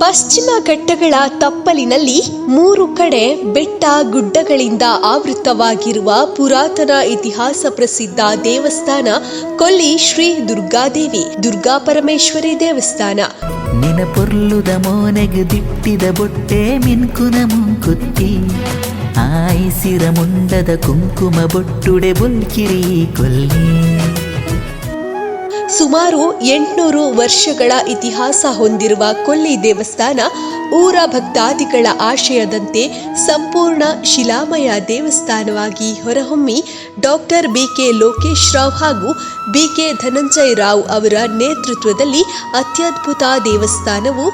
ಪಶ್ಚಿಮ ಘಟ್ಟಗಳ ತಪ್ಪಲಿನಲ್ಲಿ ಮೂರು ಕಡೆ ಬೆಟ್ಟ ಗುಡ್ಡಗಳಿಂದ ಆವೃತವಾಗಿರುವ ಪುರಾತನ ಇತಿಹಾಸ ಪ್ರಸಿದ್ಧ ದೇವಸ್ಥಾನ ಕೊಲ್ಲಿ ಶ್ರೀ ದುರ್ಗಾದೇವಿ, ದುರ್ಗಾ ಪರಮೇಶ್ವರಿ ದೇವಸ್ಥಾನ. ನಿನ ಪೊರ್ಲುದ ಮೋನೆಗೆ ದಿಟ್ಟಿದ ಬೊಟ್ಟೆ ಮಿನ್ಕುನ ಮುಂಕುತ್ತಿ ಆಯಿಸಿರ ಮುಂಡದ ಕುಂಕುಮ ಬೊಟ್ಟುಡೆ ಬುಲ್ಕಿರಿ ಕೊಲ್ಲಿ. ಸುಮಾರು ಎಂಟುನೂರು ವರ್ಷಗಳ ಇತಿಹಾಸ ಹೊಂದಿರುವ ಕೊಲ್ಲಿ ದೇವಸ್ಥಾನ ಊರ ಭಕ್ತಾದಿಗಳ ಆಶಯದಂತೆ ಸಂಪೂರ್ಣ ಶಿಲಾಮಯ ದೇವಸ್ಥಾನವಾಗಿ ಹೊರಹೊಮ್ಮಿ ಡಾಕ್ಟರ್ ಬಿಕೆ ಲೋಕೇಶ್ ರಾವ್ ಹಾಗೂ ಬಿಕೆ ಧನಂಜಯ್ ರಾವ್ ಅವರ ನೇತೃತ್ವದಲ್ಲಿ ಅತ್ಯದ್ಭುತ ದೇವಸ್ಥಾನವು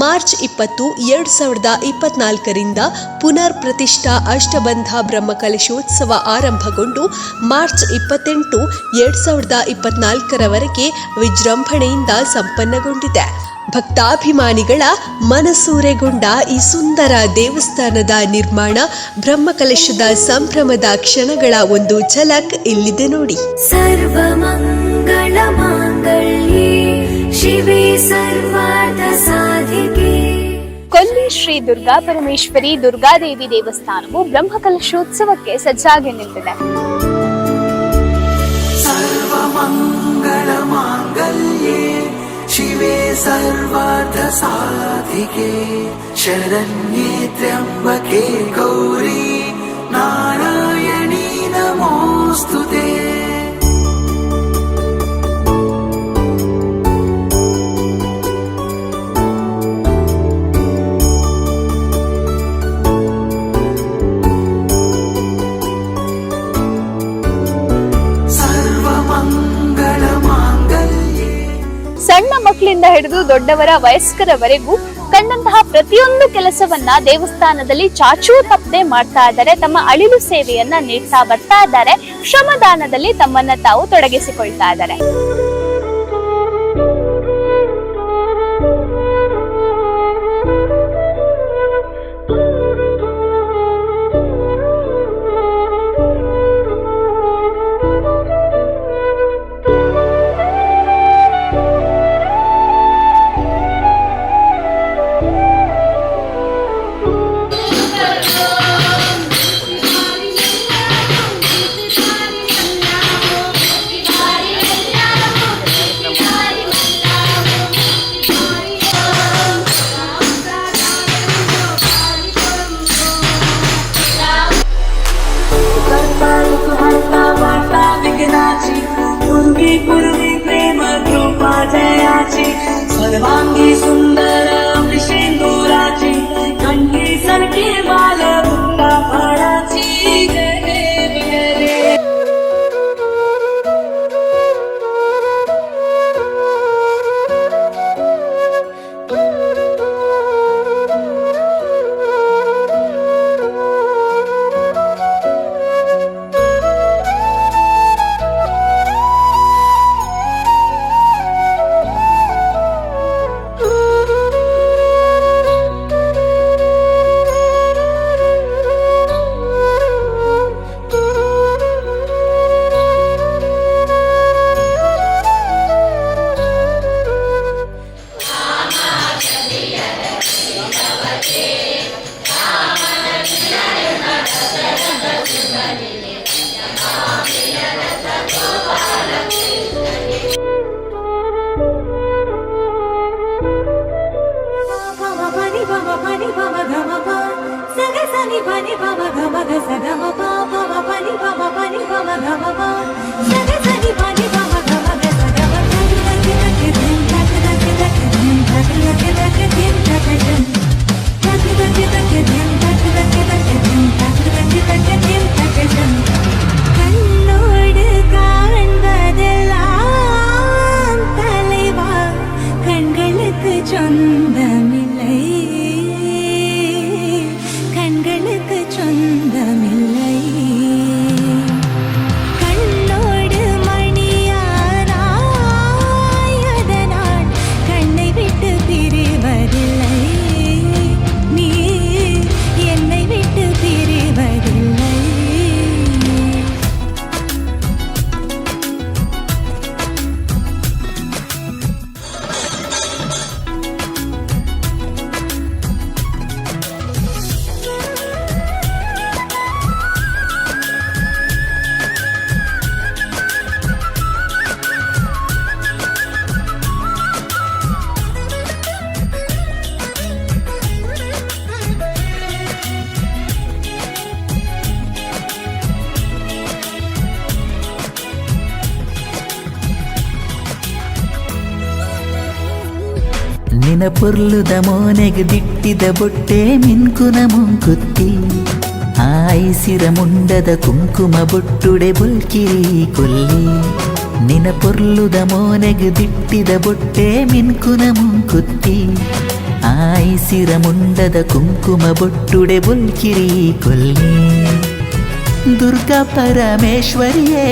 ಮಾರ್ಚ್ ಇಪ್ಪತ್ತು, ಎರಡು ಸಾವಿರದ ಇಪ್ಪತ್ನಾಲ್ಕರಿಂದ ಪುನರ್ ಪ್ರತಿಷ್ಠಾ ಅಷ್ಟಬಂಧ ಬ್ರಹ್ಮಕಲಶೋತ್ಸವ ಆರಂಭಗೊಂಡು ಮಾರ್ಚ್ ಇಪ್ಪತ್ತೆಂಟು, ಎರಡು ಸಾವಿರದ ಇಪ್ಪತ್ನಾಲ್ಕರವರೆಗೆ ಕಾರ್ಯಕ್ರಮಕ್ಕೆ ವಿಜೃಂಭಣೆಯಿಂದ ಸಂಪನ್ನಗೊಂಡಿದೆ. ಭಕ್ತಾಭಿಮಾನಿಗಳ ಮನಸೂರೆಗೊಂಡ ಈ ಸುಂದರ ದೇವಸ್ಥಾನದ ನಿರ್ಮಾಣ ಬ್ರಹ್ಮಕಲಶದ ಸಂಭ್ರಮದ ಕ್ಷಣಗಳ ಒಂದು ಝಲಕ್ ಇಲ್ಲಿದೆ ನೋಡಿ. ಸರ್ವಮಂಗಳ ಮಾಂಗಲ್ಯೆ ಶಿವೆ ಸರ್ವಾರ್ಥ ಸಾಧಿಕೆ. ಕೊಲ್ಲಿ ಶ್ರೀ ದುರ್ಗಾ ಪರಮೇಶ್ವರಿ ದುರ್ಗಾದೇವಿ ದೇವಸ್ಥಾನವು ಬ್ರಹ್ಮಕಲಶೋತ್ಸವಕ್ಕೆ ಸಜ್ಜಾಗಿ ನಿಂತಿದೆ. सर्वमङ्गलमाङ्गल्ये शिवे सर्वार्थसाधिके शरण्ये त्र्यम्बके गौरी नारायणी नमोऽस्तु ते ಹಿಡಿದು ದೊಡ್ಡವರ, ವಯಸ್ಕರವರೆಗೂ ಕಂಡಂತಹ ಪ್ರತಿಯೊಂದು ಕೆಲಸವನ್ನ ದೇವಸ್ಥಾನದಲ್ಲಿ ಚಾಚೂ ತಪ್ಪದೆ ಮಾಡ್ತಾ ಇದ್ದಾರೆ. ತಮ್ಮ ಅಳಿಲು ಸೇವೆಯನ್ನ ನೀಡ್ತಾ ಬರ್ತಾ ಇದ್ದಾರೆ. ಶ್ರಮದಾನದಲ್ಲಿ ತಮ್ಮನ್ನ ತಾವು ತೊಡಗಿಸಿಕೊಳ್ತಾ ಇದ್ದಾರೆ. Sulaiman ki sun. ni pa ni pa ma ga ma ga sa ga ma pa pa ma pa pa ma pa pa. Ma ga ma pa sa ga ನಿನ ಪೊರ್ಲುದ ಮೋನೆಗೆ ದಿಟ್ಟಿದ ಬೊಟ್ಟೆ ಮಿನ್ಕುನ ಮುಂಕುತ್ತಿ. ಆಯಿಸಿರ ಮುಂಡದ ಕುಂಕುಮ ಬೊಟ್ಟುಡೆ ಬುಲ್ಕಿರಿ ಕೊಲ್ಲಿ. ನಿನ ಪೊರ್ಲುದ ಮೋನೆಗೆ ದಿಟ್ಟಿದ ಬೊಟ್ಟೆ ಮಿನ್ಕುನ ಮುಂಕುತ್ತಿ. ಆಯಿಸಿರ ಮುಂಡದ ಕುಂಕುಮ ಬೊಟ್ಟುಡೆ ಬುಲ್ಕಿರಿ ಕೊಲ್ಲಿ. ದುರ್ಗಾ ಪರಮೇಶ್ವರಿಯೇ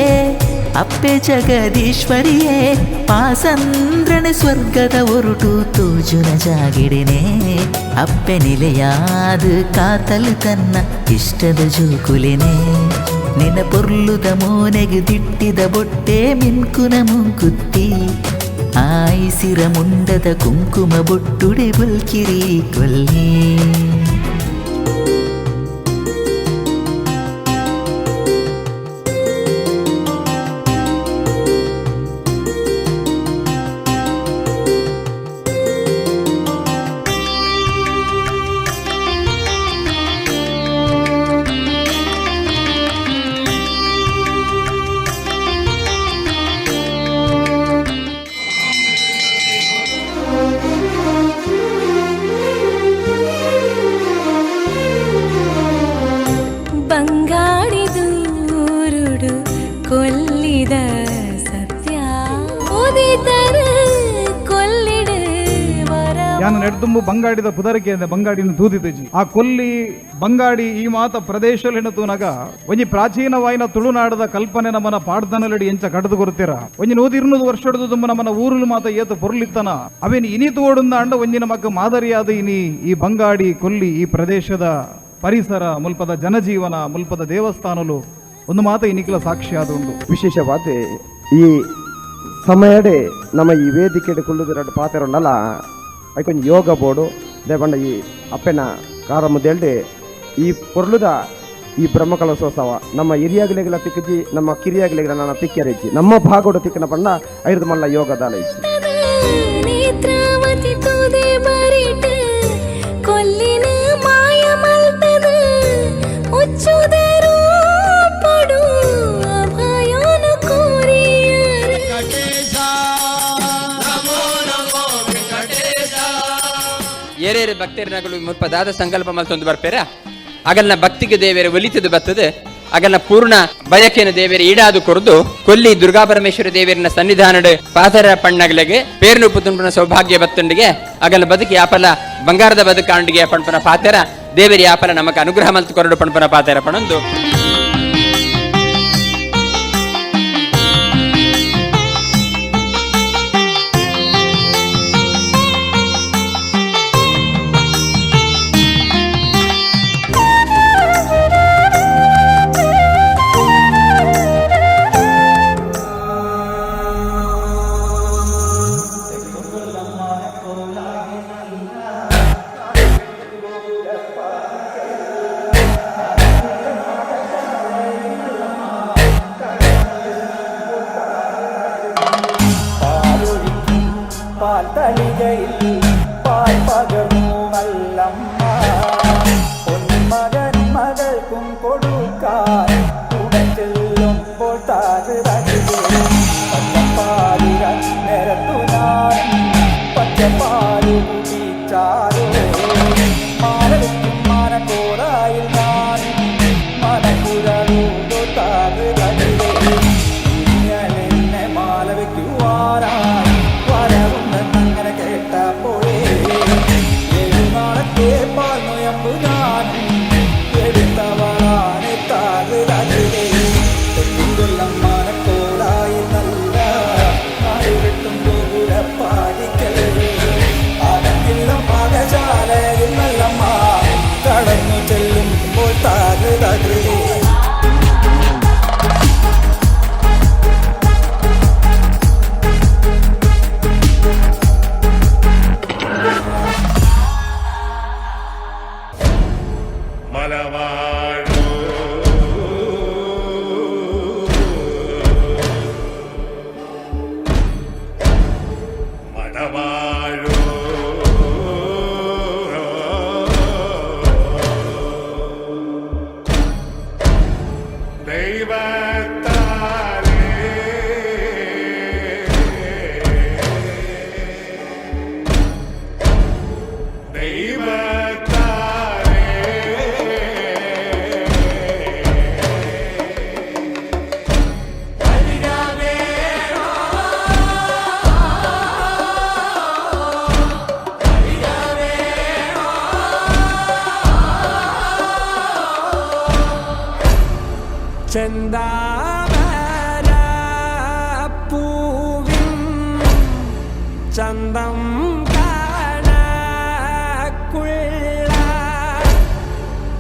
ಅಪ್ಪೆ ಜಗದೀಶ್ವರಿಯೇ ಪಾಸಂದ್ರನೆ ಸ್ವರ್ಗದ ಒರುಟು ತೂಜುನ ಜಾಗಿಡಿನೆ ಅಪ್ಪೆ ನಿಲೆಯಾದ ಕಾತಲು ತನ್ನ ಇಷ್ಟದ ಜೂಕುಲಿನೆ ನಿನ ಪೊರ್ಲುದ ಮೋನೆಗೆ ದಿಟ್ಟಿದ ಬೊಟ್ಟೆ ಮಿನ್ಕುನ ಮುಂಕುತ್ತಿ ಆಯಿಸಿರ ಮುಂಡದ ಕುಂಕುಮ ಬೊಟ್ಟುಡೆ ಬಲ್ಕಿರಿ ಕೊಲ್ಲಿ ಯಾನ ನೆಡ್ದುಂಬು ಬಂಗಾಡಿದ ಪುದರಕೆ ಅಂದ ಬಂಗಾಡಿನ ದೂದಿದಜಿ ಆ ಕೊಲ್ಲಿ ಬಂಗಾಡಿ ಈ ಮಾತ ಪ್ರದೇಶಲಿನ ತೂನಗ ಒಂಜಿ ಪ್ರಾಚೀನವಾಯಿನ ತುಳುನಾಡದ ಕಲ್ಪನೆ ನಮ್ಮನ ಪಾಡ್ದನಲಡಿ ಎಂಚ ಕಡದು ಕೊರ್ತೀರ. ಒಂಜಿ ಇರ್ನೂರು ವರ್ಷದ ತುಂಬ ನಮ್ಮನ ಊರುಲು ಮಾತ ಏತ ಪೊರ್ಲಿತ್ತನ. ಅವೇನ್ ಇನಿ ತೋಡುಂದ ಅಂಡ ಒಂಜಿ ಮಾದರಿ ಮಾದರಿಯಾದ ಇನಿ ಈ ಬಂಗಾಡಿ ಕೊಲ್ಲಿ ಈ ಪ್ರದೇಶದ ಪರಿಸರ ಮುಲ್ಪದ ಜನಜೀವನ ಮುಲ್ಪದ ದೇವಸ್ಥಾನಲು ಒಂದು ಮಾತ ಇನಿಕಲ ಸಾಕ್ಷಿ ಆದ ಒಂದು ವಿಶೇಷವಾದ ಈ ಸಮಯಡೆ ನಮ್ಮ ಈ ವೇದಿಕೆ ಕೊಲ್ಲುದಿರ ಪಾತ್ರ ಅದಕ್ಕೊಂದು ಯೋಗ ಬೋರ್ಡು. ದೇವಂಡ ಈ ಅಪ್ಪೆನ ಕಾರ ಮುದ್ದೆ ಈ ಪೊರ್ಲುದ ಈ ಬ್ರಹ್ಮಕಲಶೋತ್ಸವ. ನಮ್ಮ ಹಿರಿಯಾಗಲಿಗಳ ತಿಕ್ಕಿ, ನಮ್ಮ ಕಿರಿಯಾಗಲಿಗಳ ನನ್ನ ತಿಕ್ಕರಿಚ್ಚಿ. ನಮ್ಮ ಭಾಗೋಡು ತಿಕ್ಕನ ಪಂಡ ಐದು ಮಲ್ಲ ಯೋಗದಾಲ ಇಚ್ಚಿ. ನೇತ್ರಾವತಿ ಕೊಲ್ಲಿನ ಮಾಯ ಮಲ್ತದ ಏರೇರೆ ಭಕ್ತರಿನಗಳು ಮುಪ್ಪದಾದ ಸಂಕಲ್ಪ ಮಲ್ತೊಂದು ಬರ್ಪೇರ. ಅಗಲ್ನ ಭಕ್ತಿಗೆ ದೇವೇರೆ ಒಲಿತದು ಬತ್ತದೆ ಅಗಲ್ನ ಪೂರ್ಣ ಬಯಕೆನ ದೇವೇರೆ ಈಡಾದು ಕೊರದು. ಕೊಲ್ಲಿ ದುರ್ಗಾ ಪರಮೇಶ್ವರ ದೇವೇರಿನ ಸನ್ನಿಧಾನಡು ಪಾತರ ಪಣ್ಣಗಲೆಗೆ ಪೇರ್ನು ಪುತುಂಬನ ಸೌಭಾಗ್ಯ ಬತ್ತಂಡಿಗೆ ಅಗಲ ಬದುಕಿ ಯಾಪಲ ಬಂಗಾರದ ಬದುಕಾಂಡಿಗೆ ಪಣಪನ ಪಾತರ. ದೇವೇರಿ ಯಾಪಲ ನಮಕ ಅನುಗ್ರಹ ಮಲ್ತು ಕೊರಡು ಪಣ್ಪನ ಪಾತರ ಪಣಂದು. பால் தளிகையில் பால் பகரும்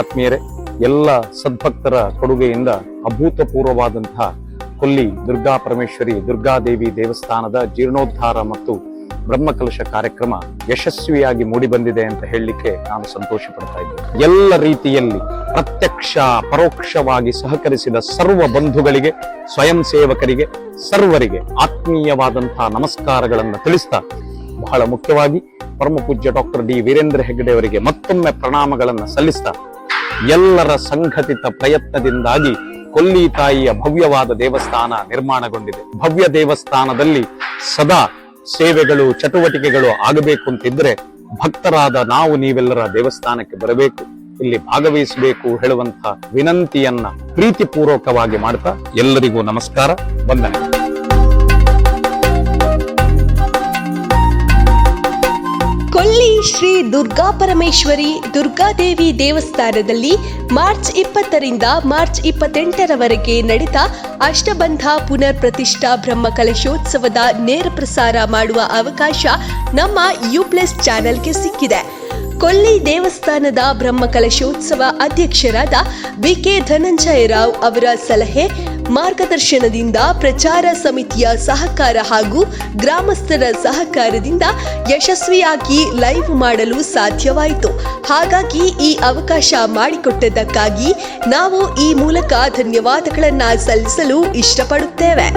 ಆತ್ಮೀಯರೇ, ಎಲ್ಲ ಸದ್ಭಕ್ತರ ಕೊಡುಗೆಯಿಂದ ಅಭೂತಪೂರ್ವವಾದಂತಹ ಕೊಲ್ಲಿ ದುರ್ಗಾ ಪರಮೇಶ್ವರಿ ದುರ್ಗಾದೇವಿ ದೇವಸ್ಥಾನದ ಜೀರ್ಣೋದ್ಧಾರ ಮತ್ತು ಬ್ರಹ್ಮಕಲಶ ಕಾರ್ಯಕ್ರಮ ಯಶಸ್ವಿಯಾಗಿ ಮೂಡಿಬಂದಿದೆ ಅಂತ ಹೇಳಲಿಕ್ಕೆ ನಾನು ಸಂತೋಷ ಪಡ್ತಾ ಇದ್ದೇನೆ. ಎಲ್ಲ ರೀತಿಯಲ್ಲಿ ಪ್ರತ್ಯಕ್ಷ, ಪರೋಕ್ಷವಾಗಿ ಸಹಕರಿಸಿದ ಸರ್ವ ಬಂಧುಗಳಿಗೆ, ಸ್ವಯಂ ಸೇವಕರಿಗೆ, ಸರ್ವರಿಗೆ ಆತ್ಮೀಯವಾದಂತಹ ನಮಸ್ಕಾರಗಳನ್ನು ತಿಳಿಸ್ತಾ ಬಹಳ ಮುಖ್ಯವಾಗಿ ಪರಮ ಪೂಜ್ಯ ಡಾಕ್ಟರ್ ಡಿ ವೀರೇಂದ್ರ ಹೆಗ್ಗಡೆ ಅವರಿಗೆ ಮತ್ತೊಮ್ಮೆ ಪ್ರಣಾಮಗಳನ್ನು ಸಲ್ಲಿಸ್ತಾ ಎಲ್ಲರ ಸಂಘಟಿತ ಪ್ರಯತ್ನದಿಂದಾಗಿ ಕೊಲ್ಲಿ ತಾಯಿಯ ಭವ್ಯವಾದ ದೇವಸ್ಥಾನ ನಿರ್ಮಾಣಗೊಂಡಿದೆ. ಭವ್ಯ ದೇವಸ್ಥಾನದಲ್ಲಿ ಸದಾ ಸೇವೆಗಳು, ಚಟುವಟಿಕೆಗಳು ಆಗಬೇಕು ಅಂತಿದ್ರೆ ಭಕ್ತರಾದ ನಾವು ನೀವೆಲ್ಲರ ದೇವಸ್ಥಾನಕ್ಕೆ ಬರಬೇಕು. ಇಲ್ಲಿ ಭಾಗವಹಿಸಬೇಕು ಹೇಳುವಂತ ವಿನಂತಿಯನ್ನ ಪ್ರೀತಿಪೂರ್ವಕವಾಗಿ ಮಾಡ್ತಾ ಎಲ್ಲರಿಗೂ ನಮಸ್ಕಾರ, ವಂದನೆ. ಕೊಲ್ಲಿ ಶ್ರೀ ದುರ್ಗಾ ಪರಮೇಶ್ವರಿ ದುರ್ಗಾದೇವಿ ದೇವಸ್ಥಾನದಲ್ಲಿ ಮಾರ್ಚ್ ಇಪ್ಪತ್ತರಿಂದ ಮಾರ್ಚ್ ಇಪ್ಪತ್ತೆಂಟರವರೆಗೆ ನಡೆದ ಅಷ್ಟಬಂಧ ಪುನರ್ ಪ್ರತಿಷ್ಠಾ ಬ್ರಹ್ಮ ಕಲಶೋತ್ಸವದ ನೇರ ಪ್ರಸಾರ ಮಾಡುವ ಅವಕಾಶ ನಮ್ಮ ಯು ಪ್ಲಸ್ ಚಾನೆಲ್ಗೆ ಸಿಕ್ಕಿದೆ. ಕೊಲ್ಲಿ ದೇವಸ್ಥಾನದ ಬ್ರಹ್ಮಕಲಶೋತ್ಸವ ಅಧ್ಯಕ್ಷರಾದ ಬಿಕೆ ಧನಂಜಯ ರಾವ್ ಅವರ ಸಲಹೆ, ಮಾರ್ಗದರ್ಶನದಿಂದ ಪ್ರಚಾರ ಸಮಿತಿಯ ಸಹಕಾರ ಹಾಗೂ ಗ್ರಾಮಸ್ಥರ ಸಹಕಾರದಿಂದ ಯಶಸ್ವಿಯಾಗಿ ಲೈವ್ ಮಾಡಲು ಸಾಧ್ಯವಾಯಿತು. ಹಾಗಾಗಿ ಈ ಅವಕಾಶ ಮಾಡಿಕೊಟ್ಟದ್ದಕ್ಕಾಗಿ ನಾವು ಈ ಮೂಲಕ ಧನ್ಯವಾದಗಳನ್ನು ಸಲ್ಲಿಸಲು ಇಷ್ಟಪಡುತ್ತೇವೆ.